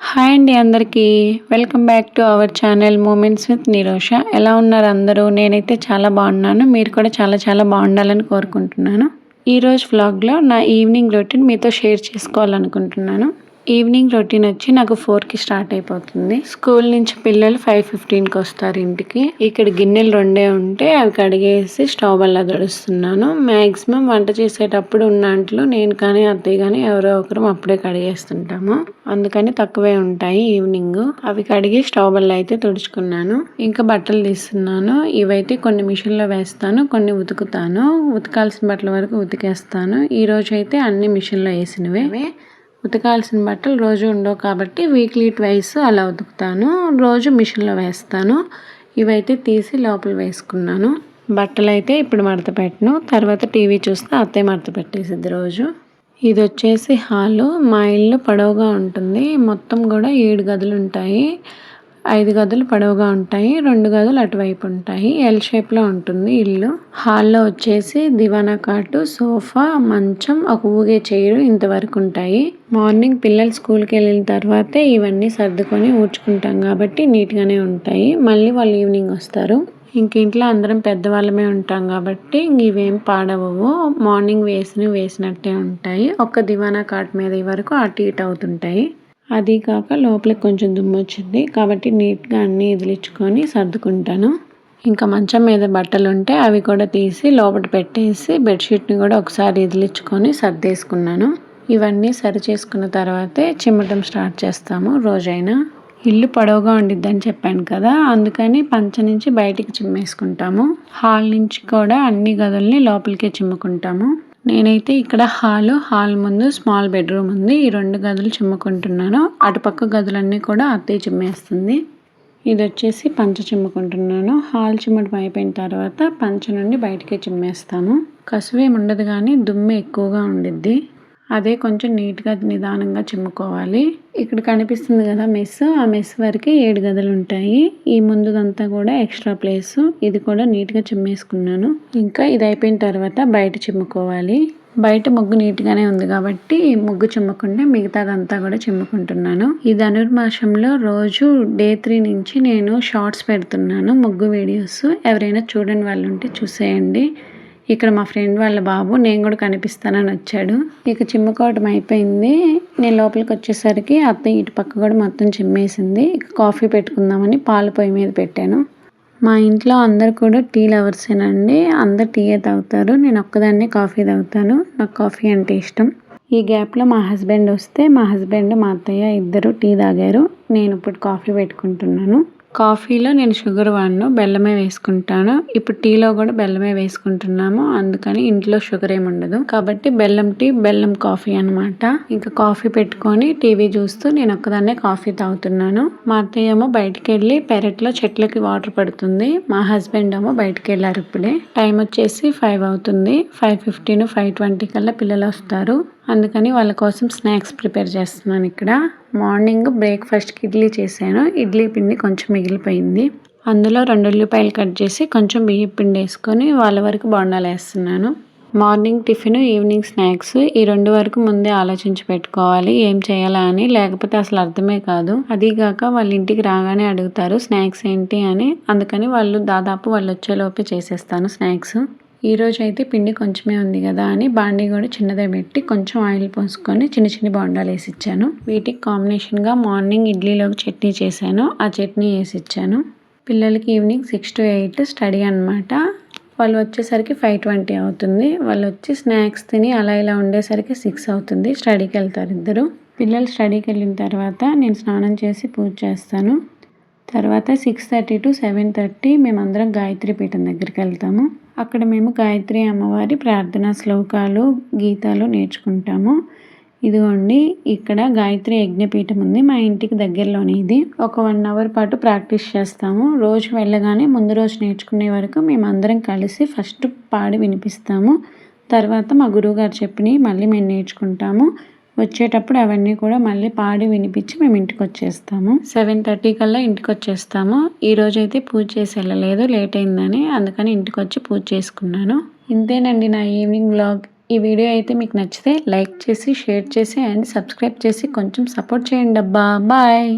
Hi అండి అందరికీ. Welcome back to our channel moments with Nirosha. ఎలా ఉన్నారు అందరూ? నేనైతే చాలా బాగున్నాను. మీరు కూడా చాలా చాలా బాగుండాలని కోరుకుంటున్నాను. ఈరోజు వ్లాగ్లో నా ఈవినింగ్ రొటీన్ మీతో షేర్ చేసుకోవాలనుకుంటున్నాను. ఈవినింగ్ రొటీన్ వచ్చి నాకు ఫోర్కి స్టార్ట్ అయిపోతుంది. స్కూల్ నుంచి పిల్లలు ఫైవ్ ఫిఫ్టీన్కి వస్తారు ఇంటికి. ఇక్కడ గిన్నెలు రెండే ఉంటే అవి కడిగేసి స్టవ్ వల్ల దడుస్తున్నాను మ్యాక్సిమం వంట చేసేటప్పుడు ఉన్న అంట్లు నేను కానీ అత్తయ్య కానీ ఎవరో ఒకరు అప్పుడే కడిగేస్తుంటాము. అందుకని తక్కువే ఉంటాయి ఈవినింగ్. అవి కడిగి స్టవ్ వల్ల అయితే తుడుచుకున్నాను. ఇంకా బట్టలు తీస్తున్నాను. ఇవైతే కొన్ని మిషన్లో వేస్తాను కొన్ని ఉతుకుతాను. ఉతకాల్సిన బట్టల వరకు ఉతికేస్తాను. ఈ రోజు అయితే అన్ని మిషన్లో వేసినవే. ఉతకాల్సిన బట్టలు రోజు ఉండవు కాబట్టి వీక్లీ ట్వైస్ అలా ఉతుకుతాను. రోజు మిషన్లో వేస్తాను. ఇవైతే తీసి లోపల వేసుకున్నాను. బట్టలు అయితే ఇప్పుడు మడత పెట్టను. తర్వాత టీవీ చూస్తే అత్తే మడత పెట్టేసిద్ది రోజు. ఇది వచ్చేసి హాలు. మా ఇల్లు పొడవుగా ఉంటుంది. మొత్తం కూడా ఏడు గదులు ఉంటాయి. ఐదు గదులు పొడవుగా ఉంటాయి రెండు గదులు అటువైపు ఉంటాయి. ఎల్ షేప్లో ఉంటుంది ఇల్లు. హాల్లో వచ్చేసి దివానా కాటు సోఫా మంచం ఒక ఊగే చైరు ఇంతవరకు ఉంటాయి. మార్నింగ్ పిల్లలు స్కూల్కి వెళ్ళిన తర్వాతే ఇవన్నీ సర్దుకొని ఊడ్చుకుంటాం కాబట్టి నీట్గానే ఉంటాయి. మళ్ళీ వాళ్ళు ఈవినింగ్ వస్తారు. ఇంక ఇంట్లో అందరం పెద్దవాళ్ళమే ఉంటాం కాబట్టి ఇవేం పాడవవు. మార్నింగ్ వేసినవి వేసినట్టే ఉంటాయి. ఒక్క దివానా కాట్ మీద వరకు అటు ఇటు అవుతుంటాయి. అది కాక లోపలికి కొంచెం దుమ్ము వచ్చింది. కాబట్టి నీట్గా అన్నీ ఇదిలించుకొని సర్దుకుంటాను. ఇంకా మంచం మీద బట్టలు ఉంటే అవి కూడా తీసి లోపల పెట్టేసి బెడ్షీట్ని కూడా ఒకసారి ఇదిలించుకొని సర్దేసుకున్నాను. ఇవన్నీ సరి చేసుకున్న తర్వాతే చిమ్మటం స్టార్ట్ చేస్తాము రోజైనా. ఇల్లు పొడవుగా ఉండిద్దని చెప్పాను కదా అందుకని పంచ నుంచి బయటికి చిమ్మేసుకుంటాము. హాల్ నుంచి కూడా అన్ని గదుల్ని లోపలికే చిమ్ముకుంటాము. నేనైతే ఇక్కడ హాల్ హాల్ ముందు స్మాల్ బెడ్రూమ్ ఉంది. ఈ రెండు గదులు చిమ్ముకుంటున్నాను. అటుపక్క గదులన్నీ కూడా అత్తయ్య చిమ్మేస్తుంది. ఇది వచ్చేసి పంచ చిమ్ముకుంటున్నాను. హాల్ చిమ్మటం అయిపోయిన తర్వాత పంచ నుండి బయటికి చిమ్మేస్తాను. కసువేం ఉండదు కానీ దుమ్ము ఎక్కువగా ఉండిద్ది. అదే కొంచెం నీట్గా నిదానంగా చిమ్ముకోవాలి. ఇక్కడ కనిపిస్తుంది కదా మెస్ ఆ మెస్ వరకు ఏడు గదులు ఉంటాయి. ఈ ముందుదంతా కూడా ఎక్స్ట్రా ప్లేస్. ఇది కూడా నీట్గా చిమ్మేసుకున్నాను. ఇంకా ఇది అయిపోయిన తర్వాత బయట చిమ్ముకోవాలి. బయట ముగ్గు నీట్గానే ఉంది కాబట్టి ముగ్గు చిమ్మకుండా మిగతాదంతా కూడా చిమ్ముకుంటున్నాను. ఈ ధనుర్మాసంలో రోజు డే త్రీ నుంచి నేను షార్ట్స్ పెడుతున్నాను ముగ్గు వీడియోస్. ఎవరైనా చూడని వాళ్ళు ఉంటే చూసేయండి. ఇక్కడ మా ఫ్రెండ్ వాళ్ళ బాబు నేను కూడా కనిపిస్తానని వచ్చాడు. ఇక చిమ్మకోవటం అయిపోయింది. నేను లోపలికి వచ్చేసరికి అత్తయ్య ఇటు పక్క కూడా మొత్తం చిమ్మేసింది. ఇక కాఫీ పెట్టుకుందామని పాల పొయ్యి మీద పెట్టాను. మా ఇంట్లో అందరు కూడా టీ లవర్సేనండి అందరు టీయే తాగుతారు. నేను ఒక్కదాన్నే కాఫీ తాగుతాను. నాకు కాఫీ అంటే ఇష్టం. ఈ గ్యాప్లో మా హస్బెండ్ వస్తే మా హస్బెండ్ మా అత్తయ్య ఇద్దరు టీ తాగారు. నేను ఇప్పుడు కాఫీ పెట్టుకుంటున్నాను. కాఫీలో నేను షుగర్ వాడను బెల్లమే వేసుకుంటాను. ఇప్పుడు టీలో కూడా బెల్లమే వేసుకుంటున్నాము. అందుకని ఇంట్లో షుగర్ ఏమి ఉండదు. కాబట్టి బెల్లం టీ బెల్లం కాఫీ అనమాట ఇంకా కాఫీ పెట్టుకొని టీవీ చూస్తూ నేను ఒక్కదాన్నే కాఫీ తాగుతున్నాను. మా అత్తయ్య ఏమో బయటికి వెళ్ళి పెరట్లో చెట్లకి వాటర్ పడుతుంది. మా హస్బెండ్ ఏమో బయటికి వెళ్ళారు ఇప్పుడే. టైం వచ్చేసి ఫైవ్ అవుతుంది. ఫైవ్ ఫిఫ్టీన్ ఫైవ్ ట్వంటీ కల్లా పిల్లలు వస్తారు. అందుకని వాళ్ళ కోసం స్నాక్స్ ప్రిపేర్ చేస్తున్నాను ఇక్కడ. మార్నింగ్ బ్రేక్ఫాస్ట్కి ఇడ్లీ చేశాను. ఇడ్లీ పిండి కొంచెం మిగిలిపోయింది. అందులో రెండు ఉల్లిపాయలు కట్ చేసి కొంచెం బియ్యం పిండి వేసుకొని వాళ్ళ వరకు బొండాలు వేస్తున్నాను. మార్నింగ్ టిఫిన్ ఈవినింగ్ స్నాక్స్ ఈ రెండు వరకు ముందే ఆలోచించి పెట్టుకోవాలి. ఏం చేయాలా అని లేకపోతే అసలు అర్థమే కాదు. అదీగాక వాళ్ళ ఇంటికి రాగానే అడుగుతారు స్నాక్స్ ఏంటి? అని. అందుకని వాళ్ళు దాదాపు వాళ్ళు వచ్చేలోపే చేసేస్తాను స్నాక్స్. ఈరోజు అయితే పిండి కొంచెమే ఉంది కదా అని బాండీ కూడా చిన్నదే పెట్టి కొంచెం ఆయిల్ పోసుకొని చిన్న చిన్న బాండాలు వేసి ఇచ్చాను వీటికి కాంబినేషన్గా మార్నింగ్ ఇడ్లీలోకి చట్నీ చేశాను. ఆ చట్నీ వేసి ఇచ్చాను పిల్లలకి evening six to eight study అనమాట వాళ్ళు వచ్చేసరికి ఫైవ్ ట్వంటీ అవుతుంది. వాళ్ళు వచ్చి స్నాక్స్ తిని అలా ఇలా ఉండేసరికి సిక్స్ అవుతుంది. స్టడీకి వెళ్తారు ఇద్దరు. పిల్లలు స్టడీకి వెళ్ళిన తర్వాత నేను స్నానం చేసి పూజ చేస్తాను. తర్వాత six thirty to seven thirty మేమందరం గాయత్రి పీఠం దగ్గరికి వెళ్తాము. అక్కడ మేము గాయత్రి అమ్మవారి ప్రార్థనా శ్లోకాలు గీతాలు నేర్చుకుంటాము. ఇదిగోండి ఇక్కడ గాయత్రి యజ్ఞపీఠం ఉంది. మా ఇంటికి దగ్గరలోనే ఇది. ఒక వన్ అవర్ పాటు ప్రాక్టీస్ చేస్తాము. రోజు వెళ్ళగానే ముందు రోజు నేర్చుకునే వరకు మేము అందరం కలిసి ఫస్ట్ పాడి వినిపిస్తాము. తర్వాత మా గురువుగారు చెప్పినవి మళ్ళీ మేము నేర్చుకుంటాము. వచ్చేటప్పుడు అవన్నీ కూడా మళ్ళీ పాడి వినిపించి మేము ఇంటికి వచ్చేస్తాము సెవెన్ థర్టీ కల్లా ఇంటికి వచ్చేస్తాము ఈరోజు అయితే పూజ చేసి వెళ్ళలేదు లేట్ అయిందని అందుకని ఇంటికి వచ్చి పూజ చేసుకున్నాను. ఇంతేనండి నా ఈవినింగ్ వ్లాగ్. ఈ వీడియో అయితే మీకు నచ్చితే లైక్ చేసి షేర్ చేసి అండ్ సబ్స్క్రైబ్ చేసి కొంచెం సపోర్ట్ చేయండి అబ్బా. బాయ్.